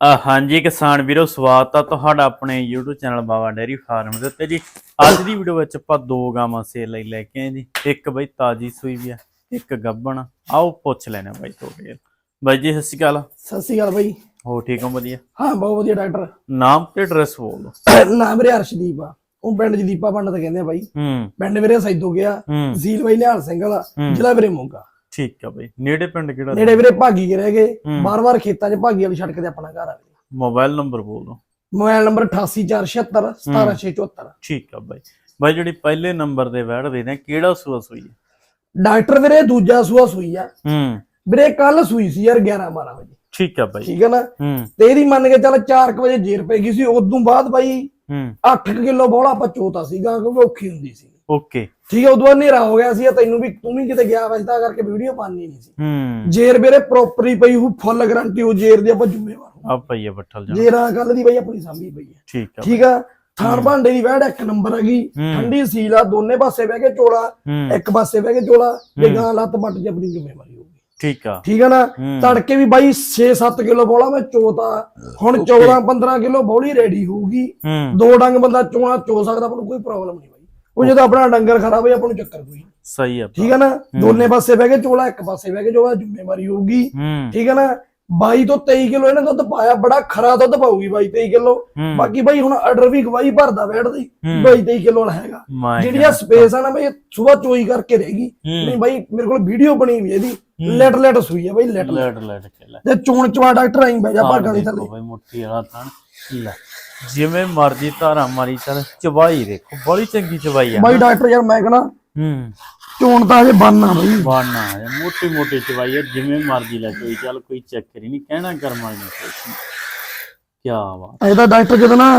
ਹਾਂਜੀ ਕਿਸਾਨ ਵੀਰੋ ਸਵਾਗਤ ਆ ਤੁਹਾਡਾ ਆਪਣੇ YouTube channel Baba dairy farm ਦੇ ਉੱਤੇ ਜੀ। ਅੱਜ ਦੀ ਵੀਡੀਓ ਵਿੱਚ ਆਪਾਂ ਦੋ ਗਾਵਾਂ ਸੇਲ ਲਈ ਲੈ ਕੇ ਆਏ ਜੀ। ਇੱਕ ਬਈ ਤਾਜੀ ਸੂਈ ਵੀ ਆ ਇੱਕ ਗੱਬਣ ਆਓ ਪੁੱਛ ਲੈਣੇ ਬਾਈ ਤੁਹਾਡੇ ਬਾਈ ਜੀ ਸਤਿ ਸ਼੍ਰੀ ਅਕਾਲ। ਸਤਿ ਸ਼੍ਰੀ ਅਕਾਲ ਬਾਈ। ਹੋ ਠੀਕ ਹੋ? ਵਧੀਆ। ਹਾਂ ਬਹੁਤ ਵਧੀਆ ਡਾਕਟਰ। ਨਾਮ ਤੇ ਐਡਰੈਸ ਬੋਲ ਨਾਮ ਮੇਰੇ ਹਰਸ਼ਦੀਪ ਆ। ਉਹ ਪਿੰਡ ਚ ਦੀਪਾ ਪੰਡਤ ਕਹਿੰਦੇ ਆ ਬਾਈ। ਹੂੰ। ਪਿੰਡ ਵੀਰੇ ਸੈਦੋ ਗਿਆ। ਤਹਿਸੀਲ ਬਾਈ ਨਿਹਾਲ ਸਿੰਘ ਵਾਲਾ। ਜ਼ਿਲ੍ਹਾ ਵੀਰੇ ਮੋਗਾ ਠੀਕ ਆ ਬਾਈ। ਨੇੜੇ ਪਿੰਡ ਕਿਹੜਾ ਨੇੜੇ ਵੀਰੇ ਭਾਗੀ ਕੇ ਰਹਿ ਗਏ। ਬਾਰ-ਬਾਰ ਖੇਤਾਂ 'ਚ ਭਾਗੀ ਵਾਲੀ ਸੜਕ ਤੇ ਆਪਣਾ ਘਰ ਆ ਵੀਰੇ। ਮੋਬਾਈਲ ਨੰਬਰ ਬੋਲ ਦਿਓ। ਮੋਬਾਈਲ ਨੰਬਰ 8847 17674 ਠੀਕ ਆ ਬਾਈ। ਬਾਈ ਜਿਹੜੀ ਪਹਿਲੇ ਨੰਬਰ ਦੇ ਬੈਠਦੇ ਨੇ ਕਿਹੜਾ ਸੂਆ ਸੂਈ ਹੈ ਡਾਕਟਰ ਵੀਰੇ ਦੂਜਾ ਸੂਆ ਸੂਈ ਆ। ਹੂੰ। ਵੀਰੇ ਕੱਲ ਸੂਈ ਸੀ ਯਾਰ 11 12 ਵਜੇ। ਠੀਕ ਆ ਬਾਈ। ਠੀਕ ਹੈ ਨਾ? ਤੇ ਇਹਦੀ ਮੰਨ ਕੇ ਚੱਲ 4 ਵਜੇ ਜੇਰ ਪੈ ਗਈ ਸੀ। ਉਦੋਂ ਬਾਅਦ ਬਾਈ ਹੂੰ। 8 ਕਿਲੋ ਬੋਲਾ ਆਪਾਂ ਚੋਤਾ ਸੀਗਾ ਕਿਉਂਕਿ ਔਖੀ ਹੁੰਦੀ ਸੀ। ਓਕੇ। ਠੀਕ ਹੈ ਉਦੋਂ ਹਨੇਰਾ ਹੋ ਗਿਆ ਸੀ ਤੈਨੂੰ ਵੀ ਤੂੰ ਵੀ ਕਿਤੇ ਗਿਆ ਵੈਸੇ ਤਾਂ ਕਰਕੇ ਵੀਡੀਓ ਪਾਣੀ ਨਹੀਂ ਸੀ। ਹੂੰ। ਜੇਰ ਵੀਰੇ ਪ੍ਰੋਪਰੀ ਪਈ ਹੂ ਫੁੱਲ ਗਾਰੰਟੀ ਉਹ ਜੇਰ ਦੀ ਆਪਾਂ ਜ਼ਿੰਮੇਵਾਰ ਹਾਂ। ਆ ਪਈਏ ਬੱਠਲ ਜਾ ਜੇਰਾਂ ਕੱਲ ਦੀ ਬਈ ਆਪਣੀ ਸਾਂਭੀ ਪਈ ਹੈ। ਠੀਕ ਆ ਠੀਕ ਆ? ਥਾਣ ਭਾਂਡੇ ਦੀ ਵਹਿੜ ਇੱਕ ਨੰਬਰ ਹੈਗੀ। ਹੂੰ। ਠੰਡੀ ਸੀਲ ਆ ਦੋਨੇ ਪਾਸੇ ਬਹਿ ਕੇ ਚੋਲਾ ਹੂੰ। ਇੱਕ ਪਾਸੇ ਬਹਿ ਕੇ ਚੋਲਾ ਜੇ ਗਾਂ ਲੱਤ ਪੱਟ ਜੇ ਆਪਣੀ ਜ਼ਿੰਮੇਵਾਰੀ ਹੋਊਗੀ ਠੀਕ ਆ। ਠੀਕ ਆ ਨਾ? ਹੂੰ। ਤੜਕੇ ਵੀ ਬਾਈ 6-7 ਕਿਲੋ ਬੋਲਾ ਮੈਂ ਚੋਤਾ। ਹੁਣ 14-15 ਕਿਲੋ ਬੋਲੀ ਰੈਡੀ ਹੋਊਗੀ। ਹੂੰ। ਦੋ ਡੰਗ ਬੰਦਾ ਚੋਣਾ ਚੋ ਸਕਦਾ ਨੂੰ ਕੋਈ ਪ੍ਰੋਬਲਮ ਨਹੀਂ ਉਹ ਜਦੋਂ ਆਪਣਾ ਡੰਗਰ ਖਰਾਬ ਹੋਈ ਆਪਾਂ ਨੂੰ ਚੱਕਰ ਕੋਈ। ਸਹੀ ਆ ਠੀਕ ਆ ਨਾ? ਦੋਨੇ ਪਾਸੇ ਬਹਿ ਕੇ ਚੋਲਾ ਇੱਕ ਪਾਸੇ ਬਹਿ ਕੇ ਚੋਲਾ ਜ਼ਿੰਮੇਵਾਰੀ ਹੋਊਗੀ। ਹੂੰ। ਠੀਕ ਹੈ ਨਾ? 22 ਤੋਂ 23 ਕਿਲੋ ਇਹਨੇ ਦੁੱਧ ਪਾਇਆ ਬੜਾ ਖਰਾ ਦੁੱਧ ਪਾਊਗੀ 22 23 ਕਿਲੋ। ਹੂੰ। ਬਾਕੀ ਬਾਈ ਹੁਣ ਆਰਡਰ ਵੀ ਗਵਾਈ ਭਰਦਾ ਬੈਠਦੀ ਹੂੰ। 22 23 ਕਿਲੋ ਵਾਲਾ ਹੈਗਾ। ਜਿਹੜੀ ਆ ਸਪੇਸ ਆ ਨਾ ਬਾਈ ਸਵੇਰ ਚੋਈ ਕਰਕੇ ਰਹੇਗੀ ਹੂੰ। ਨਹੀਂ ਬਾਈ ਮੇਰੇ ਕੋਲ ਵੀਡੀਓ ਬਣੀ ਵੀ ਇਹਦੀ। ਲੈਟ ਲੈਟ ਸੂਈ ਹੈ ਬਾਈ ਲੈਟ ਲੈਟ। ਲੈਟ ਤੇ ਚੋਣ ਚਵਾ ਡਾਕਟਰ ਆਈ ਜਾ ਭਾਗਾਂ ਦੀ ਥੱਲੇ। ਬਈ ਮੁੱਠੀ ਵਾਲਾ ਥਣ ਲੈ। ਜਿਵੇਂ ਮਰਜ਼ੀ ਧਾਰਾ ਮਾਰੀ ਚੱਲ ਚਬਾਈ ਦੇਖੋ ਬੜੀ ਚੰਗੀ ਚਬਾਈ ਆ ਬਾਈ ਡਾਕਟਰ ਯਾਰ ਮੈਂ ਕਹਣਾ ਹੂੰ। ਚੋਣ ਤਾਂ ਅਜੇ ਬੰਨਾ ਬਾਈ। ਬਾਣਾ ਹੈ ਮੋਟੀ ਮੋਟੀ ਚਬਾਈ ਆ ਜਿਵੇਂ ਮਰਜ਼ੀ ਲੈ ਕੋਈ ਚੱਲ ਕੋਈ ਚੱਕਰ ਹੀ ਨਹੀਂ ਕਹਿਣਾ ਕਰਮਾ ਨਹੀਂ ਕੀ ਬਾਤ। ਤਾਂ ਡਾਕਟਰ ਜਦੋਂ ਨਾ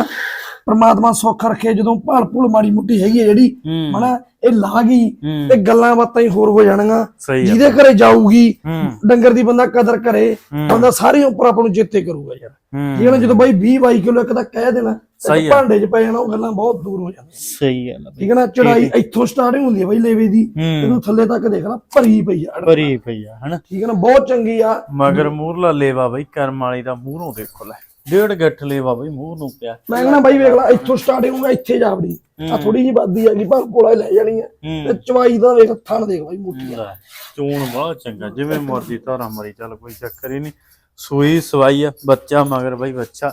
ਪ੍ਰਮਾਤਮਾ ਸੁੱਖ ਰੱਖੇ ਜਦੋਂ ਭਾਲ ਭੁਲ ਮਾੜੀ ਮੁੱਟੀ ਹੈਗੀ ਹੈ ਜਿਹੜੀ ਹੂੰ। ਹਨਾ ਇਹ ਲਾ ਗਈ ਹੂੰ। ਤੇ ਗੱਲਾਂ ਬਾਤਾਂ ਹੀ ਹੋਰ ਹੋ ਜਾਣਗੀਆਂ। ਜਿਹਦੇ ਘਰੇ ਜਾਊਗੀ ਹੂੰ। ਡੰਗਰ ਦੀ ਬੰਦਾ ਕਦਰ ਕਰੇ ਹੂੰ। ਬੰਦਾ ਸਾਰੇ ਉੱਪਰ ਆਪਾਂ ਨੂੰ ਜਿੱਤੇ ਕਰੂਗਾ ਯਾਰ। ਹੂੰ। ਠੀਕ ਹੈ ਨਾ ਜਦੋਂ ਬਾਈ 20 22 ਕਿਲੋ ਇੱਕ ਤਾਂ ਕਹਿ ਦੇਣਾ ਸਹੀ। ਭਾਂਡੇ 'ਚ ਪੈ ਜਾਣਾ ਉਹ ਗੱਲਾਂ ਬਹੁਤ ਦੂਰ ਹੋ ਜਾਂਦੀਆਂ। ਸਹੀ ਗੱਲ ਬਈ। ਠੀਕ ਹੈ ਨਾ ਚੜਾਈ ਇੱਥੋਂ ਸਟਾਰਟਿੰਗ ਹੁੰਦੀ ਹੈ ਬਾਈ ਲੇਵੇ ਦੀ ਹੂੰ। ਇਹਨੂੰ ਥੱਲੇ ਤੱਕ ਦੇਖ ਲੈ ਭਰੀ ਪਈ ਆ ਭਰੀ ਪਈ ਆ ਹਨਾ। ਠੀਕ ਹੈ ਨਾ ਬਹੁਤ ਚੰਗੀ ਆ। ਮਗਰ ਮੂਰਲਾ ਲੇਵਾ ਬਈ ਕਰਮ ਵਾਲੀ ਦਾ ਮੂਹਰੋਂ ਦੇਖੋ ਲੈ। ਡੇਢ ਗੱਠ ਲੇਵਾ ਬਈ ਮੂੰਹ ਨੂੰ ਪਿਆ। ਮੈਂ ਕਹਿੰਦਾ ਬਾਈ ਵੇਖ ਲੈ ਇੱਥੋਂ ਸਟਾਰਟਿੰਗ ਹੋਊਗਾ ਇੱਥੇ ਜਾਵੜੀ ਆ ਥੋੜੀ ਜਿਹੀ ਵੱਧਦੀ ਹੈਗੀ ਪਰ ਕੋਲਾ ਲੈ ਜਾਣੀ ਹੂੰ। ਤੇ ਚਵਾਈ ਦਾ ਵੇਖ ਥਣ ਦੇਖ ਬਾਈ ਮੁੱਠੀ ਲੈ, ਚੂਣ ਬਹੁਤ ਚੰਗਾ ਜਿਵੇਂ ਮਰਜ਼ੀ ਧਾਰਾ ਮਰੀ ਚੱਲ ਕੋਈ ਚੱਕਰ ਹੀ ਨਹੀਂ। ਸੂਈ ਸਵਾਈ ਆ ਬੱਚਾ ਮਗਰ ਬਈ ਬੱਚਾ।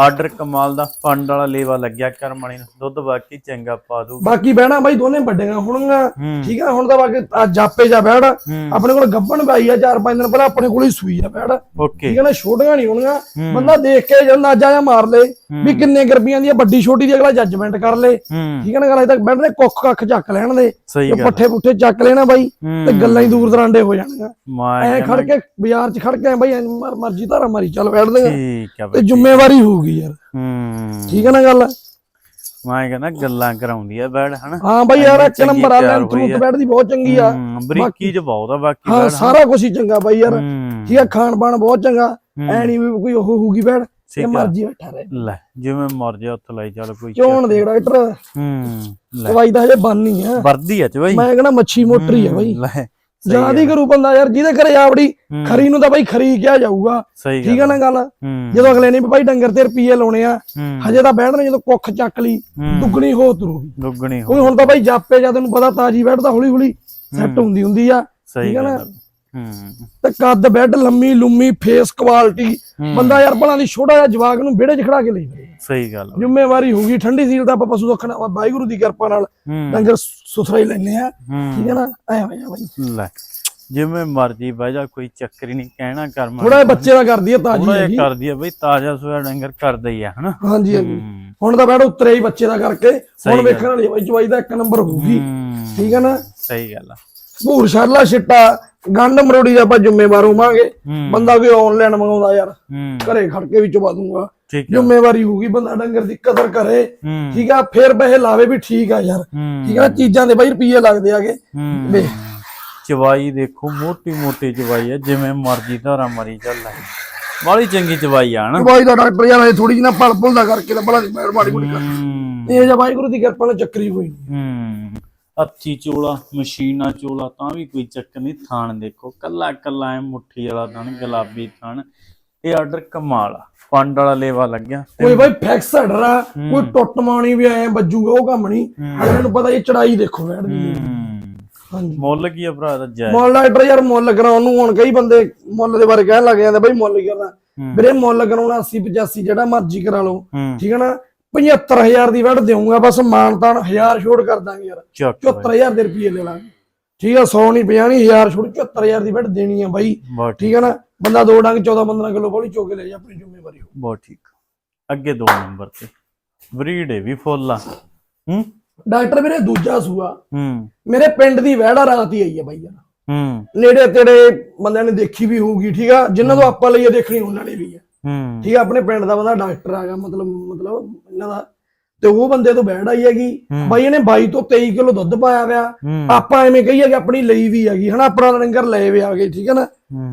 ਆਰਡਰ ਕਮਾਲ ਦਾ ਪੰਡ ਵਾਲਾ ਲੇਵਾ ਲੱਗਿਆ ਕਰਮ ਵਾਲੀ ਨੂੰ। ਦੁੱਧ ਬਾਕੀ ਚੰਗਾ ਪਾ ਦੂ। ਬਾਕੀ ਬਹਿਣਾ ਬਾਈ ਦੋਨੇ ਵੱਡੀਆਂ ਹੋਣਗੀਆਂ। ਹੂੰ। ਠੀਕ ਆ ਹੁਣ ਤਾਂ ਬਾਕੀ ਆ ਜਾਪੇ ਜਾ ਬੈੜ ਆਪਣੇ ਕੋਲ ਗੱਬਣ ਪਾਈ ਆ ਚਾਰ ਪੰਜ ਦਿਨ ਪਹਿਲਾਂ ਆਪਣੇ ਕੋਲ ਹੀ ਸੂਈ ਆ ਬੈੜ ਠੀਕ ਹੈ ਨਾ ਛੋਟੀਆਂ ਨਹੀਂ ਹੋਣਗੀਆਂ। ਹੂੰ। ਬੰਦਾ ਦੇਖ ਕੇ ਜਦ ਅੰਦਾਜ਼ਾ ਜਾਂ ਮਾਰ ਲੇ ਵੀ ਕਿੰਨੇ ਗਰਬੀਆਂ ਦੀ ਆ ਵੱਡੀ ਛੋਟੀ ਦੀ ਅਗਲਾ ਜੱਜਮੈਂਟ ਕਰ ਲੇ। ਠੀਕ ਹੈ ਨਾ ਗੱਲ ਅਜੇ ਤੱਕ ਬੈਠ ਕੁੱਖ ਕੱਖ ਚੱਕ ਲੈਣ ਦੇ। ਪੱਠੇ ਪੁੱਠੇ ਚੱਕ ਲੈਣਾ ਬਾਈ ਤੇ ਗੱਲਾਂ ਹੀ ਦੂਰ ਦਰਾਂਡੇ ਹੋ ਜਾਣਗੀਆਂ। ਐ ਖੜ ਕੇ ਬਾਜ਼ਾਰ 'ਚ ਖੜ ਕੇ ਬਾਈ ਮਰਜ਼ੀ ਧਾਰਾ ਮਾਰੀ ਚੱਲ ਬੈਠਦੇ ਆ। ਆ ਤੇ ਬਈ ਜ਼ਿੰਮੇਵਾਰੀ ਹੋਊਗੀ। ਯਾਰ। ਹੂੰ। ਠੀਕ ਹੈ ਨਾ ਗੱਲ? ਮੈਂ ਕਹਿੰਦਾ ਗੱਲਾਂ ਕਰਾਉਂਦੀ ਆ ਬੈੜ ਹਨਾ? ਹਾਂ ਬਾਈ ਯਾਰ ਇੱਕ ਨੰਬਰ ਆ ਰੂਟ ਆ। ਬੈਠ ਦੀ ਬਹੁਤ ਚੰਗੀ ਆ। ਹੂੰ, ਬਰੀਕੀ ਚ ਬਹੁਤ ਆ ਬਾਕੀ ਹਾਂ ਬੈੜ ਸਾਰਾ ਕੁਝ ਹੀ ਚੰਗਾ ਬਾਈ ਯਾਰ। ਠੀਕ ਆ ਖਾਣ ਪਾਣ ਬਹੁਤ ਚੰਗਾ। ਐ ਨਹੀਂ ਵੀ ਕੋਈ ਉਹ ਹੋਊਗੀ ਠੀਕ ਤੇ। ਮਰਜ਼ੀ ਬੈਠਾ ਰਹੇ। ਲੈ ਜਿਵੇਂ ਮਰਜ਼ੀ ਉੱਥੇ ਲਈ ਚੱਲ ਕੋਈ ਚੋਣ ਦੇ ਡਾਕਟਰ? ਹੂੰ ਲੈ। ਦਵਾਈ ਤਾਂ ਹਜੇ ਬੰਨੀ ਆ। ਵਰਦੀ ਆ ਚ ਬਈ। ਮੈਂ ਕਹਿੰਦਾ ਮੱਛੀ ਮੋਟਰੀ ਆ ਬਾਈ। ਲੈ ਜ਼ਿਆਦਾ ਹੀ ਕਰੂ ਬੰਦਾ ਯਾਰ ਜਿਹਦੇ ਘਰੇ ਆਵੜੀ ਹੂੰ। ਖਰੀ ਨੂੰ ਤਾਂ ਬਾਈ ਖਰੀ ਕਿਹਾ ਜਾਊਗਾ। ਠੀਕ ਆ ਨਾ ਗੱਲ? ਹੂੰ। ਜਦੋਂ ਅਗਲੇ ਨੇ ਬਾਈ ਡੰਗਰ ਤੇ ਰੁਪਈਏ ਲਾਉਣੇ ਆ ਹੂੰ। ਹਜੇ ਤਾਂ ਬੈਠਣਾ ਜਦੋਂ ਕੁੱਖ ਚੱਕ ਲਈ ਹੂੰ। ਦੁੱਗਣੀ ਹੋ ਤਰੂਗੀ ਦੁੱਗਣੀ ਹੋ ਹੁਣ ਤਾਂ ਬਾਈ ਜਾਪੇ ਜਾਂ ਤੈਨੂੰ ਪਤਾ ਤਾਜੀ ਬੈਠਦਾ ਹੌਲੀ ਹੌਲੀ ਸੈੱਟ ਹੁੰਦੀ ਹੁੰਦੀ ਆ। ਠੀਕ ਆ ਨਾ? ਹੂੰ। ਤੇ ਕੱਦ ਬੈੱਡ ਲੰਮੀ ਲੁੰਮੀ ਫੇਸ ਕੁਆਲਿਟੀ ਬੰਦਾ ਯਾਰ ਭਲਾ ਦੀ ਛੋਟਾ ਜਿਹਾ ਜਵਾਗ ਨੂੰ ਵਿਹੜੇ 'ਚ ਖੜਾ ਕੇ ਲਈ। ਸਹੀ ਗੱਲ। ਜ਼ਿੰਮੇਵਾਰੀ ਹੋਊਗੀ ਠੰਡੀ ਸੀਲ ਤਾਂ ਆਪਾਂ ਪਸ਼ੂ ਰੱਖਣਾ ਵਾਹਿਗੁਰੂ ਦੀ ਕਿਰਪਾ ਨਾਲ ਹੂੰ। ਡੰਗਰ ਸੁਥਰਾ ਹੀ ਲੈਨੇ ਆ। ਠੀਕ ਹੂੰ ਹੈ ਨਾ? ਐ ਹੋਇਆ ਬਾਈ ਲੈ ਜਿਵੇਂ ਮਰਜ਼ੀ ਬਹਿ ਜਾ ਕੋਈ ਚੱਕਰ ਹੀ ਨਹੀਂ ਕਹਿਣਾ ਕਰਮ ਥੋੜਾ ਬੱਚੇ ਦਾ ਕਰਦੀ ਆ ਤਾਜੀ ਹੈਗੀ। ਜਿਹਾ ਕਰਦੀ ਆ ਬਈ ਤਾਜ਼ਾ ਸੋਇਆ ਡੰਗਰ ਕਰਦਾ ਹੀ ਆ ਹਨਾ? ਹਾਂਜੀ ਹਾਂਜੀ। ਹੂੰ। ਹੁਣ ਤਾਂ ਬੈਠ ਉਤਰੇ ਹੀ ਬੱਚੇ ਦਾ ਕਰਕੇ ਹੁਣ। ਵੇਖਣ ਵਾਲੀ ਬਾਈ ਜਵਾਈ ਦਾ ਇੱਕ ਨੰਬਰ ਹੋਊਗੀ। ਹੂੰ, ਠੀਕ ਹੈ ਨਾ? ਸਹੀ ਗੱਲ ਆ। ਭੂਰ ਸ਼ਰਲਾ ਛਿੱਟਾ ਗੰਡ ਮਰੋੜੀ ਦਾ ਆਪਾਂ ਜ਼ਿੰਮੇਵਾਰ ਹੋਵਾਂਗੇ। ਹੂੰ। ਬੰਦਾ ਕੋਈ ਆਨਲਾਈਨ ਮੰਗਾਉਂਦਾ ਯਾਰ। ਹੂੰ। ਘਰੇ ਖੜ ਕੇ ਵੀ ਚਵਾ ਦੂੰਗਾ। ਠੀਕ ਜ਼ਿੰਮੇਵਾਰੀ ਹੋਊਗੀ ਬੰਦਾ ਡੰਗਰ ਦੀ ਕਦਰ ਕਰੇ ਹੂੰ। ਠੀਕ ਆ ਫੇਰ ਪੈਸੇ ਲਾਵੇ ਵੀ ਠੀਕ ਆ ਯਾਰ। ਹੂੰ। ਠੀਕ ਆ ਨਾ ਚੀਜ਼ਾਂ ਦੇ ਬਾਈ ਰੁਪਈਏ ਲੱਗਦੇ ਆਗੇ। ਹੂੰ। ਵੇ। ਚਵਾਈ ਦੇਖੋ ਮੋਟੀ ਮੋਟੀ ਚਵਾਈ ਆ ਜਿਵੇਂ ਮਰਜ਼ੀ ਧਾਰਾ ਮਰੀ ਚੱਲ ਬਾਲੀ ਚੰਗੀ ਚਵਾਈ ਆ ਹਨਾ? ਬਾਈ ਦਾ ਡਾਕਟਰ ਯਾਰ ਇਹ ਥੋੜੀ ਜਿਹੀ ਨਾ ਪਲ ਪੁਲ ਦਾ ਕਰਕੇ ਤਾਂ ਬੜਾ ਮਾੜੀ ਮਾੜੀ ਮੋਟੀ ਕਰ। ਹੂੰ। ਇਹ ਜਾਂ ਵਾਹਿਗੁਰੂ ਦੀ ਕਿਰਪਾ ਨਾਲ ਚੱਕਰੀ ਹੋਈ। ਹੂੰ। ਅੱਛੀ ਚੋਲਾ ਮਸ਼ੀਨਾ ਚੋਲਾ ਤਾਂ ਵੀ ਕੋਈ ਚੱਕਰ ਨਹੀਂ ਥਾਣ ਦੇਖੋ। ਕੱਲਾ ਕੱਲਾ ਐ ਮੁੱਠੀ ਵਾਲਾ ਥਣ ਗੁਲਾਬੀ ਥਣ। ਇਹ ਆਰਡਰ ਕਮਾਲ ਆ। ਪੰਡ ਵਾਲਾ ਲੇਵਾ ਲੱਗਿਆ ਕੋਈ ਬਾਈ ਫਿਕਸ ਹਡਰ ਆ। ਕੋਈ ਟੁੱਟ ਮਾਣੀ ਵੀ ਐ ਵੱਜੂਗਾ ਉਹ ਕੰਮ ਨਹੀਂ। ਅਗਲੇ ਨੂੰ ਪਤਾ ਇਹ ਚੜਾਈ ਦੇਖੋ ਬੈਠ ਦੀ। ਹਾਂਜੀ। ਮੁੱਲ ਕੀ ਆ ਭਰਾ ਦਾ ਜੈ? ਮੁੱਲ ਡਾਕਟਰ ਯਾਰ ਮੁੱਲ ਕਰਾਉਣ ਨੂੰ ਹੁਣ ਕਈ ਬੰਦੇ ਮੁੱਲ ਦੇ ਬਾਰੇ ਕਹਿਣ ਲੱਗ ਜਾਂਦੇ ਬਾਈ ਮੁੱਲ ਕਰਨਾ। ਵੀਰੇ ਮੁੱਲ ਕਰਾਉਣਾ 80 85 ਜਿਹੜਾ ਮਰਜ਼ੀ ਕਰਾ ਲਓ। ਠੀਕ ਹੈ ਨਾ? 75000 ਦੀ ਵੜ ਦੇਵਾਂਗਾ ਬਸ ਮਾਨਤਾਨ 1000 ਛੋੜ ਕਰ ਦਾਂਗੇ ਯਾਰ। ਚੱਕ ਬਾਈ। 74000 ਦੇ ਰੁਪਏ ਲੈ ਲਾਂਗੇ। ਠੀਕ ਆ 100 ਨਹੀਂ 50 ਨਹੀਂ 1000 ਛੋੜ 74000 ਦੀ ਵੜ ਦੇਣੀ ਆ ਬਾਈ। ਠੀਕ ਹੈ ਨਾ? ਬੰਦਾ ਦੋ ਡੰਗ 14 15 ਕਿਲੋ ਬੋਲੀ ਚੋ ਕੇ ਲੈ ਜਾ ਆਪਣੀ ਜ਼ਿੰਮੇਵਾਰੀ ਹੋ ਬਹੁਤ ਠੀਕ। ਅੱਗੇ ਦੋ ਨੰਬਰ ਤੇ। ਬਰੀਡ ਹੈ ਵੀ ਫੁੱਲ ਆ। ਹੂੰ? ਡਾਕਟਰ ਵੀਰੇ ਦੂਜਾ ਸੂਆ। ਹੂੰ। ਮੇਰੇ ਪਿੰਡ ਦੀ ਵਹਿੜਾ ਰਾਤ ਹੀ ਆਈ ਆ ਬਾਈ ਯਾਰ। ਹੂੰ। ਨੇੜੇ ਤੇੜੇ ਬੰਦਿਆਂ ਨੇ ਦੇਖੀ ਵੀ ਹੋਊਗੀ ਠੀਕ ਆ? ਜਿਨ੍ਹਾਂ ਤੋਂ ਆਪਾਂ ਲਈਏ ਦੇਖਣੀ ਉਹਨਾਂ ਨੇ ਵੀ ਆ। ਹੂੰ। ਠੀਕ ਆ? ਆਪਣੇ ਪਿੰਡ ਦਾ ਬੰਦਾ ਡਾਕਟਰ ਆਗਾ ਮਤਲਬ ਮਤਲਬ ਇਹਨਾਂ ਦਾ ਤੇ ਉਹ ਬੰਦੇ ਤੋਂ ਬੈੜ ਆਈ ਹੈਗੀ। ਬਾਈ ਇਹਨੇ 22 ਤੋਂ 23 ਕਿਲੋ ਦੁੱਧ ਪਾਇਆ ਹੂੰ। ਆਪਾਂ ਐਵੇਂ ਕਹੀਏ ਕਿ ਆਪਣੀ ਲਈ ਵੀ ਹੈਗੀ ਹਨਾ? ਆਪਣਾ ਲੰਗਰ ਲਏ ਵੀ ਆ ਗਏ ਠੀਕ ਹੈ ਨਾ?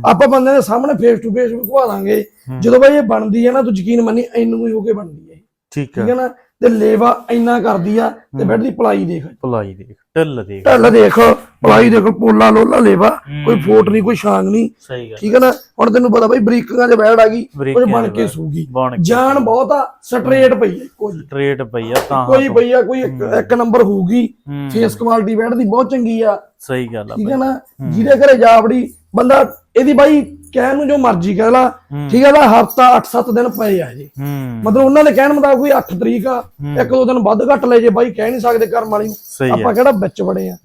ਆਪਾਂ ਬੰਦੇ ਦੇ ਸਾਹਮਣੇ ਫੇਸ ਟੂ ਫੇਸ ਵਿਖਵਾ ਦਾਂਗੇ। ਜਦੋਂ ਬਾਈ ਇਹ ਬਣਦੀ ਹੈ ਨਾ ਤੂੰ ਯਕੀਨ ਮੰਨੀ ਐਨੂੰ ਹੀ ਹੋ ਕੇ ਬਣਦੀ ਹੈ ਠੀਕ ਠੀਕ ਹੈ। ਨਾ? ਤੇ ਲੇਵਾ ਇੰਨਾ ਕਰਦੀ ਆ ਤੇ ਬੈਡ ਦੀ ਪਲਾਈ ਦੇਖ। ਭਲਾਈ ਦੇਖ ਢਿੱਲ ਦੇਖ। ਢੱਲ ਦੇਖ। ਪਲਾਈ ਦੇਖ ਪੋਲਾ ਲੋਲਾ ਲੇਵਾ ਕੋਈ ਫੋਟ ਨਹੀਂ ਕੋਈ ਛਾਂਗ ਨਹੀਂ। ਠੀਕ ਹੈ ਨਾ? ਹੁਣ ਤੈਨੂੰ ਪਤਾ ਬਾਈ ਬਰੀਕਾਂ 'ਚ ਬੈਠ ਆ ਗਈ ਕੁਝ ਬਣ ਕੇ। ਸੂਗੀ। ਜਾਨ ਬਹੁਤ ਆ ਸਟਰੇਟ ਪਈ ਹੈ ਕੋਈ ਸਟ੍ਰੇਟ ਪਈ ਆ ਤਾਂ ਕੋਈ ਪਈ ਆ ਕੋਈ ਇੱਕ- ਨੰਬਰ ਹੋਊਗੀ। ਫੇਸ ਕੁਆਲਿਟੀ ਬੈਠ ਦੀ ਬਹੁਤ ਚੰਗੀ ਆ। ਸਹੀ ਗੱਲ ਆ ਠੀਕ ਹੈ ਨਾ? ਜਿਹਦੇ ਘਰੇ ਜਾਵੜੀ ਬੰਦਾ ਇਹਦੀ ਬਾਈ ਕਹਿਣ ਨੂੰ ਜੋ ਮਰਜ਼ੀ ਕਹਿ ਲਾ ਠੀਕ ਹੈ ਨਾ ਹਫਤਾ 8-7 ਦਿਨ ਪਏ ਆ ਜੀ। ਮਤਲਬ ਉਹਨਾਂ ਦੇ ਕਹਿਣ ਮੁਤਾਬਕ ਕੋਈ 8 ਤਰੀਕ ਆ ਇੱਕ ਦੋ ਦਿਨ ਵੱਧ ਘੱਟ ਲੈ ਜੇ ਬਾਈ ਕਹਿ ਨਹੀਂ ਸਕਦੇ ਕਰਮ ਵਾਲੀ ਨੂੰ। ਆਪਾਂ ਕਿਹੜਾ ਵਿੱਚ ਬੜੇ ਆ।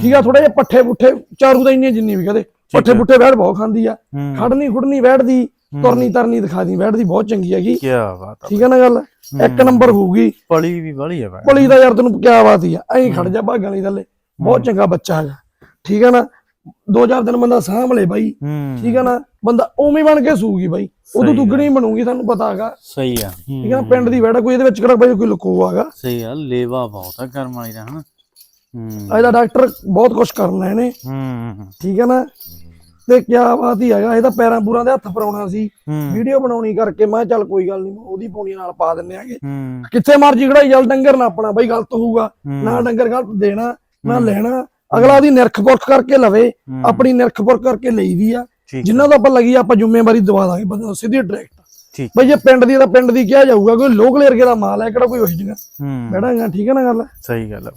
ਠੀਕ ਆ ਥੋੜੇ ਜਿਹੇ ਪੱਠੇ ਪੁੱਠੇ ਚਾਰੂ ਤਾਂ ਇੰਨੇ ਜਿੰਨੀ ਵੀ ਕਹਦੇ। ਪੱਠੇ ਪੁੱਠੇ ਬੈਠ ਬਹੁਤ ਖਾਂਦੀ ਆ। ਖੜਨੀ ਖੁੜਨੀ ਬੈਠਦੀ ਤੁਰਨੀ ਤਰਨੀ ਦਿਖਾਦੀ ਬੈਠਦੀ ਬਹੁਤ ਚੰਗੀ ਹੈਗੀ। ਕੀ ਬਾਤ ਆ ਠੀਕ ਹੈ ਨਾ ਗੱਲ? ਇੱਕ ਨੰਬਰ ਹੋਊਗੀ। ਪਲੀ ਵੀ ਬੜੀ ਆ ਪਲੀ ਦਾ ਯਾਰ ਤੈਨੂੰ ਕਿਆ ਬਾਤ ਹੀ ਆ। ਐਂ ਖੜ ਜਾ ਭਾਗਾਂ ਵਾਲੀ ਥੱਲੇ। ਬਹੁਤ ਚੰਗਾ ਬੱਚਾ ਹੈਗਾ। ਠੀਕ ਹੈ ਨਾ? ਦੋ ਚਾਰ ਦਿਨ ਬੰਦਾ ਸਾਂਭ ਲੇ ਬਾਈ। ਠੀਕ ਹੈ ਨਾ? ਬੰਦਾ ਉਵੇਂ ਬਣ ਕੇ ਸੂਗੀ ਬਾਈ। ਉਦੋਂ ਦੁੱਗਣੀ ਬਣੂਗੀ ਤੁਹਾਨੂੰ ਪਤਾ ਹੈਗਾ। ਸਹੀ ਆ। ਠੀਕ ਹੈ ਨਾ? ਪਿੰਡ ਦੀ ਵੜਾ ਕੋਈ ਇਹਦੇ ਵਿੱਚ ਕਿਹੜਾ ਬਾਈ ਕੋਈ ਲੁਕੋ ਹੈਗਾ। ਸਹੀ ਆ ਲੇਵਾ ਬਹੁਤ ਆ ਕਰਮ ਵਾਲੀ ਦਾ ਹਨਾ? ਹੂੰ। ਅੱਜ ਦਾ ਡਾਕਟਰ ਬਹੁਤ ਕੁਝ ਕਰਨਾ ਇਹਨੇ। ਹੂੰ ਠੀਕ ਹੈ ਨਾ? ਤੇ ਕਿਆ ਬਾਤ ਹੀ ਹੈਗਾ ਇਹ ਤਾਂ ਪੈਰਾਂ ਪੂਰਾਂ ਦੇ ਹੱਥ ਫਰਾਉਣਾ ਸੀ। ਵੀਡੀਓ ਬਣਾਉਣੀ ਕਰਕੇ ਮੈਂ ਚੱਲ ਕੋਈ ਗੱਲ ਨਹੀਂ ਉਹਦੀ ਪੌਣੀ ਨਾਲ ਪਾ ਦਿੰਨੇ ਆਗੇ। ਕਿੱਥੇ ਮਰਜ਼ੀ ਖੜਾਈ ਚੱਲ ਡੰਗਰ ਨਾ ਆਪਣਾ ਬਾਈ ਗਲਤ ਹੋਊਗਾ। ਨਾ ਡੰਗਰ ਗਲਤ ਦੇਣਾ ਨਾ ਲੈਣਾ ਅਗਲਾ ਦੀ ਨਿਰਖ ਪੁਰਖ ਕਰਕੇ ਲਵੇ ਆਪਣੀ ਨਿਰਖ ਪੁਰਖ ਕਰਕੇ ਲਈ ਵੀ ਆ। ਠੀਕ ਜਿੰਨਾ ਤੋਂ ਆਪਾਂ ਲੱਗੀ ਆਪਾਂ ਜ਼ਿੰਮੇਵਾਰੀ ਦਵਾ ਦਾਂਗੇ ਬੰਦੇ ਨੂੰ ਸਿੱਧੀ ਡਾਇਰੈਕਟ। ਬਈ ਜੇ ਪਿੰਡ ਦੀ ਤਾਂ ਪਿੰਡ ਦੀ ਕਿਹਾ ਜਾਊਗਾ ਕੋਈ ਲੋਕਲ ਏਰੀਆ ਦਾ ਮਾਲ ਹੈ ਕਿਹੜਾ ਕੋਈ ਉਸ ਜਗ੍ਹਾ। ਹੂੰ। ਬੈਠਾਂਗਾ ਠੀਕ ਹੈ ਨਾ ਗੱਲ? ਸਹੀ ਗੱਲ ਆ।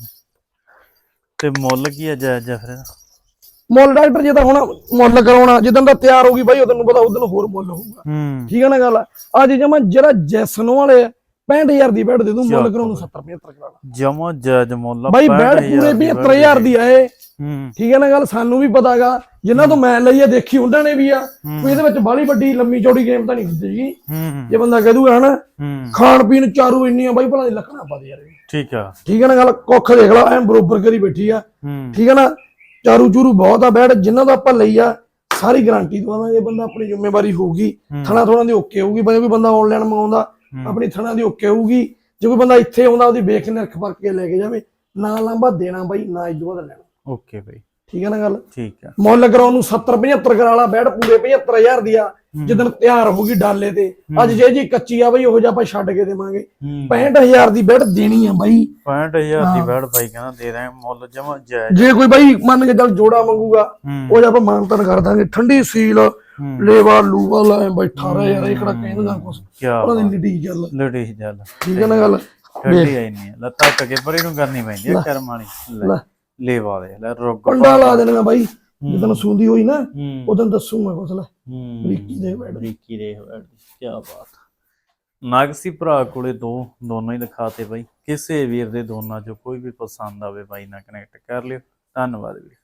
ਤੇ ਮੁੱਲ ਕੀ ਆ ਜਾਇਜ਼ ਜਾ ਫਿਰ ਇਹਦਾ? ਮੁੱਲ ਡਾਕਟਰ ਜੇ ਤਾਂ ਹੁਣ ਮੁੱਲ ਕਰਾਉਣਾ ਜਦੋਂ ਦਾ ਤਿਆਰ ਹੋਗੀ ਬਾਈ ਉਦੋਂ ਨੂੰ ਪਤਾ ਉਦੋਂ ਹੋਰ ਮੁੱਲ ਹੋਊਗਾ। ਹੂੰ। ਠੀਕ ਹੈ ਨਾ ਗੱਲ? ਅੱਜ ਜਮਾ ਜਿਹੜਾ ਜੈਸਨੋ ਵਾਲੇ ਆ, 65000 ਦੀ ਬੈਡ ਦੇ ਦੂੰ ਮੁੱਲ ਕਰਾਉਣ ਨੂੰ 70 75 ਕਰਾ ਲਾ। ਜਮਾ ਜਾਇਜ਼ ਮੁੱਲ ਬਾਈ ਬੈਡ 65,000 ਪੂਰੇ ਦੀ 75000 ਦੀ ਆਏ ਹੂੰ। ਠੀਕ ਹੈ ਨਾ ਗੱਲ? ਸਾਨੂੰ ਵੀ ਪਤਾਗਾ ਜਿਨ੍ਹਾਂ ਤੋਂ ਮੈਂ ਲਈ ਆ ਦੇਖੀ ਉਹਨਾਂ ਨੇ ਵੀ ਆ। ਕੋਈ ਇਹਦੇ ਵਿੱਚ ਬਾਲੀ ਵੱਡੀ ਲੰਮੀ ਚੌੜੀ ਗੇਮ ਤਾਂ ਨਹੀਂ ਹੁੰਦੀ ਜੀ ਜੇ ਬੰਦਾ ਕਹਿ ਦੂਗਾ ਹਨਾ ਖਾਣ ਪੀਣ ਚਾਰੂ ਇੰਨੀਆਂ ਬਾਈ ਭਲਾ ਦੀ ਲੱਕਣਾ ਪਾ ਦੇ ਯਾਰ। ਠੀਕ ਆ। ਠੀਕ ਹੈ ਨਾ ਗੱਲ? ਕੁੱਖ ਦੇਖ ਲਾ ਐ ਬਰੋਬਰ ਕਰੀ ਬੈਠੀ ਆ। ਠੀਕ ਹੈ ਨਾ? ਚਾਰੂ ਚੂਰੂ ਬਹੁਤ ਆ ਬੈਡ ਜਿਨ੍ਹਾਂ ਦਾ ਆਪਾਂ ਲਈ ਆ ਸਾਰੀ ਗਾਰੰਟੀ ਦਵਾਵਾਂਗੇ ਬੰਦਾ ਆਪਣੀ ਜ਼ਿੰਮੇਵਾਰੀ ਹੋਊਗੀ ਥਣਾ ਥੋਣਾ ਦੀ ਓਕੇ ਹੋਊਗੀ ਬੰਦੇ ਕੋਈ ਬੰਦਾ ਆਨਲਾਈਨ ਮੰਗਾਉਂਦਾ ਆਪਣੀ ਥਣਾ ਦੀ ਓਕੇ ਹੋਊਗੀ। ਜੇ ਕੋਈ ਬੰਦਾ ਇੱਥੇ ਆਉਂਦਾ ਉਹਦੀ ਵੇਖ ਨਿਰਖ ਫ਼ਰਕ ਕੇ ਲੈ ਕੇ ਜਾਵੇ। ਨਾ ਲਾਂਬਾ ਦੇਣਾ ਬਾਈ ਨਾ ਇਦੋਂ ਬਾਅਦ ਲੈਣਾ। ਓਕੇ ਬਈ। ਠੀਕ ਹੈ ਨਾ ਗੱਲ? ਠੀਕ ਆ ਮੁੱਲ ਕਰਾਉਣ ਨੂੰ 70 75 ਕਰਾ ਲਾ ਬੈਡ ਪੂਰੇ 75000 ਦੀ ਆ। ਜਦੋਂ ਤਿਆਰ ਹੋਊਗੀ ਡਾਲੇ ਤੇ। ਅੱਜ ਜੇ ਜੀ ਕੱਚੀ ਆ ਬਈ ਉਹ ਜਿਹਾ ਆਪਾਂ ਛੱਡ ਕੇ ਦੇਵਾਂਗੇ। ਹੂੰ। 65000 ਦੀ ਬੈਡ ਦੇਣੀ ਆ ਬਾਈ। 65000 ਦੀ ਬੈਡ ਬਾਈ ਕਹਿੰਦਾ ਦੇ ਰਹੇ ਮੁੱਲ ਜਮਾ ਜਾਇਜ਼। ਜੇ ਕੋਈ ਬਾਈ ਮੰਨ ਕੇ ਚੱਲ ਜੋੜਾ ਮੰਗੂਗਾ ਹੂੰ। ਉਹ ਜੇ ਆਪਾਂ ਮਾਨਤਨ ਕਰ ਦਾਂਗੇ। ਠੰਡੀ ਸੀਲ ਲੇਵਾ ਲੂਵਾ ਲਾ ਬੈਠਾ ਰਹੇ ਯਾਰ ਇਹ ਕਿਹੜਾ ਕਹਿੰਦਾ ਕੁਛ। ਉਹਨਾਂ ਦੀ ਲਿਟੀ ਚੱਲ ਲੜੀ ਜਲ। ਠੀਕ ਹੈ ਨਾ ਗੱਲ? ਕੱਢੀ ਆਈ ਨਹੀਂ ਲੱਤਾਂ ਟਕੇ ਪਰੇ ਨੂੰ ਕਰਨੀ ਪੈਂਦੀ ਆ ਕਰਮ ਵਾਲੀ। ਲੇਵਾ ਦੇ ਲੈ ਰੋਗ ਪੰਡਾ ਲਾ ਦੇਣਾ ਬਾਈ ਜਦੋਂ ਸੂੰਦੀ ਹੋਈ ਨਾ ਉਦੋਂ ਦੱਸੂਗਾ ਕੁਛ ਲੈ। ਹੂੰ। ਬਰੀਕੀ ਦੇ ਬੈਡ ਬਰੀਕੀ ਦੇ ਹੋੜ ਕੀ ਬਾਤ। ਨਾਗਸੀ ਭਰਾ ਕੋਲੇ ਦੋ ਦੋਨੋਂ ਹੀ ਦਿਖਾਤੇ ਬਾਈ। ਕਿਸੇ ਵੀਰ ਦੇ ਦੋਨਾਂ ਚੋਂ ਕੋਈ ਵੀ ਪਸੰਦ ਆਵੇ ਬਾਈ ਨਾਲ ਕਨੈਕਟ ਕਰ ਲਿਓ। ਧੰਨਵਾਦ ਵੀਰ।